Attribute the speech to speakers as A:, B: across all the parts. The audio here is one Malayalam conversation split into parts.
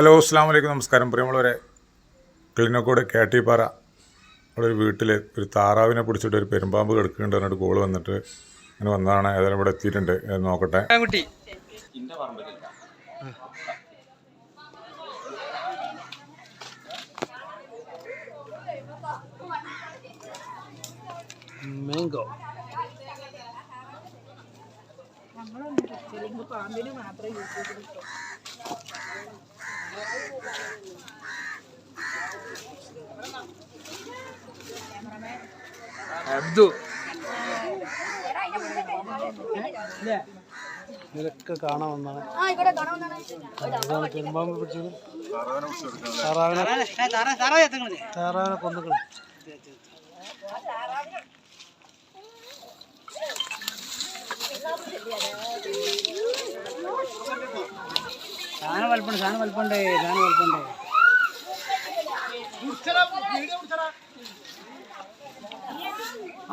A: ഹലോ അസ്സാം വലൈക്കും നമസ്കാരം. പ്രിയമുള്ളവരെ ക്ലിനക്കോട് കേട്ടിപ്പാറ അവിടെ ഒരു വീട്ടിൽ ഒരു താറാവിനെ പിടിച്ചിട്ട് ഒരു പെരുമ്പാമ്പ് കിടക്കുന്നുണ്ട് എന്നിട്ട് കോൾ വന്നിട്ട് അങ്ങനെ വന്നതാണ്. ഏതായാലും ഇവിടെ എത്തിയിട്ടുണ്ട്. നോക്കട്ടെ.
B: മാംഗോ.
C: പാമ്പിന് മാത്രമേ യൂസ് കിട്ടൂ
B: അബ്ദു. ഇതൊക്കെ കാണാൻ വന്നാണ്. പെരുമ്പാമ്പ് പിടിച്ചത്? താറാവിനെ താറാവിനെ കൊന്നുകളെ சாண வல்பண்டு சாண வல்பண்டு சாண வல்பண்டு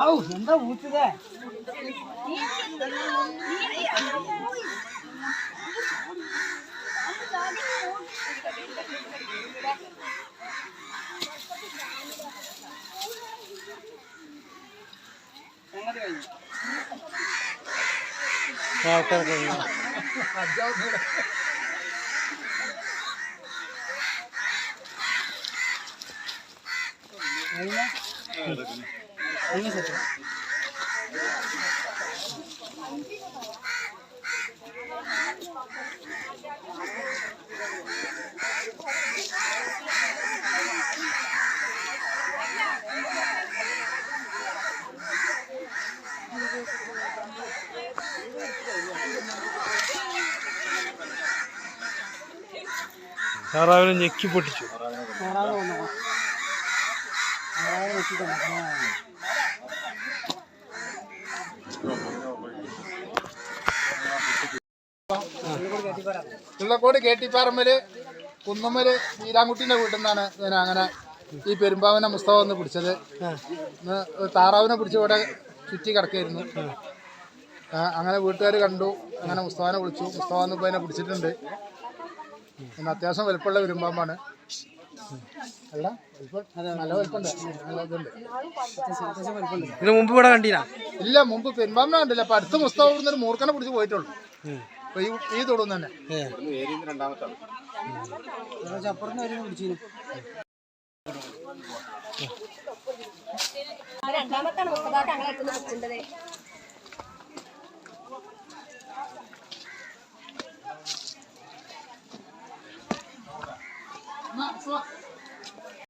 B: அவு எந்த താറാവിനെ ഞെക്കി പൊട്ടിച്ചു
D: ചുള്ളക്കോട് കേട്ടിപ്പാറമ്മൽ കുന്നമ്മൽ വീരാൻകുട്ടീന്റെ വീട്ടിൽ നിന്നാണ് ഞാൻ അങ്ങനെ ഈ പെരുമ്പാവിനെ മുസ്തഫ വന്ന് പിടിച്ചത്. താറാവിനെ പിടിച്ച് ഇവിടെ ചുറ്റി കിടക്കായിരുന്നു അങ്ങനെ വീട്ടുകാർ കണ്ടു. അങ്ങനെ മുസ്തഫാനെ വിളിച്ചു. മുസ്തഫ ഇപ്പോൾ എന്നെ പിടിച്ചിട്ടുണ്ട്. പിന്നെ അത്യാവശ്യം വലുപ്പമുള്ള പെരുമ്പാമ്പാണ്.
B: ഇതിന് മുമ്പ് ഇവിടെ കണ്ടീനാ?
D: ഇല്ല മുമ്പ് പെരുമ്പാമ്പിനെ കണ്ടില്ല. അപ്പൊ അടുത്ത മുസ്തഫ ഇവിടുന്ന് ഒരു മൂർഖനെ പിടിച്ച് പോയിട്ടുള്ളൂ. അപ്പൊ ഈ ഈ തൊടും തന്നെ.
B: അപ്പുറത്ത് വരും പിടിച്ചു
C: രണ്ടാമത്താണ് മുപ്പതാക്ക് 说